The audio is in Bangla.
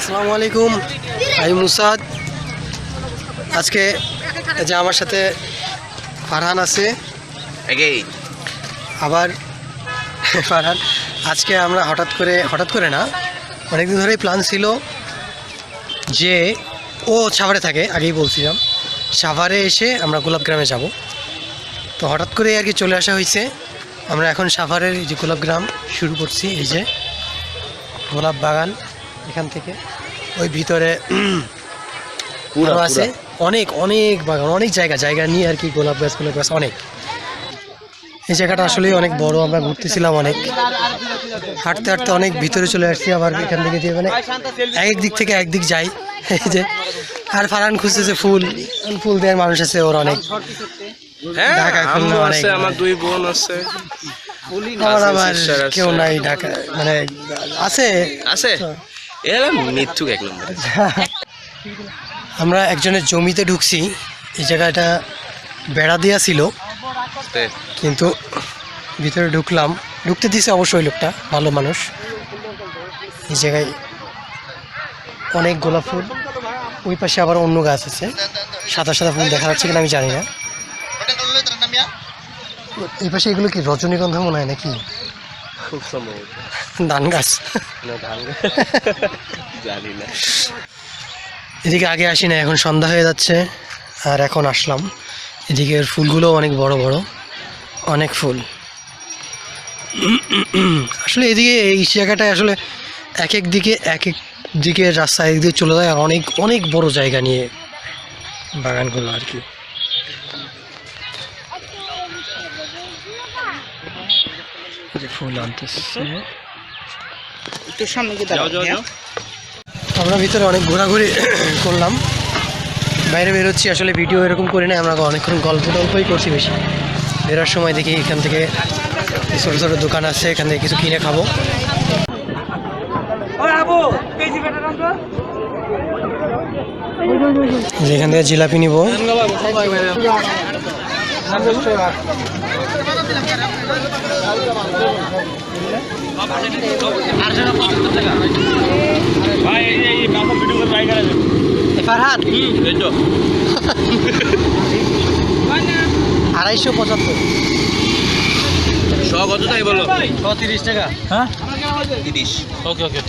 আসসালামু আলাইকুম। আমি মুসাদ। আজকে যে আমার সাথে ফারহান আছে। আবার ফারহান আজকে আমরা হঠাৎ করে হঠাৎ করে না অনেকদিন ধরেই প্ল্যান ছিল যে ও সাভারে থাকে আগেই বলছিলাম। সাভারে এসে আমরা গোলাপ গ্রামে যাব। তো হঠাৎ করে আর কি চলে আসা হয়েছে। আমরা এখন সাভারের এই যে গোলাপ গ্রাম শুরু করছি এই যে গোলাপ বাগান। এখান থেকে। ওই ভিতরে পুরা, আছে। অনেক অনেক বাগান অনেক জায়গা জায়গা নিয়ে আর কি গোলাপ গাছ গোলাপ গাছ অনেক। এই জায়গাটা আসলে অনেক বড় আমরা ঘুরতেছিলাম অনেক। হাঁটতে হাঁটতে অনেক ভিতরে চলে আসছি আবার এখান থেকে যে মানে এক এক দিক থেকে একদিক যাই। এই যে আর ফারান খুঁজতেছে ফুল ফুল দেওয়ার মানুষ আছে ওর অনেক। হ্যাঁ ঢাকা খুলনা অনেক আছে আমার দুই বোন আছে। আমার আবার আছে। কেউ নাই ঢাকা মানে আছে। আছে? এরা মৃত্যু এক নম্বর। আমরা একজনের জমিতে ঢুকছি এই জায়গাটা বেড়া দেওয়া ছিল। কিন্তু ভিতরে ঢুকলাম। ঢুকতে দিছে অবশ্যই লোকটা ভালো মানুষ। এই জায়গায় অনেক গোলাপ ফুল ওই পাশে আবার অন্য গাছ আছে। সাদা সাদা ফুল দেখা যাচ্ছে কিনা আমি জানি না। এই পাশে এগুলো কি রজনীগন্ধা মনে হয় নাকি? খুব সম্ভব। ধান গাছ। না ধান জানি না। এদিকে আগে আসি না এখন সন্ধ্যা হয়ে যাচ্ছে আর এখন আসলাম। এদিকের ফুলগুলো অনেক বড় বড় অনেক ফুল। আসলে এদিকে এই জায়গাটায় আসলে এক এক দিকে এক এক দিকে রাস্তা এক দিকে চলে যায় আর অনেক অনেক বড় জায়গা নিয়ে বাগানগুলো আর কি। ফুল আনতেছে। একটু সামনে গিয়ে যাও যাও যাও। আমরা ভিতরে অনেক ঘোরাঘুরি করলাম। বাইরে বেরোচ্ছি আসলে ভিডিও এরকম করি না আমরা অনেকক্ষণ গল্প টল্পই করছি বেশি। বেরোর সময় দেখি এখান থেকে ছোটো ছোটো দোকান আছে এখান থেকে কিছু কিনে খাব। যেখান থেকে জিলাপি নিব। ফারহাদ এই তো। আড়াইশো পঁচাত্তর। শ কত তাই বলো। ছ তিরিশ টাকা। হ্যাঁ? তিরিশ। ওকে ওকে।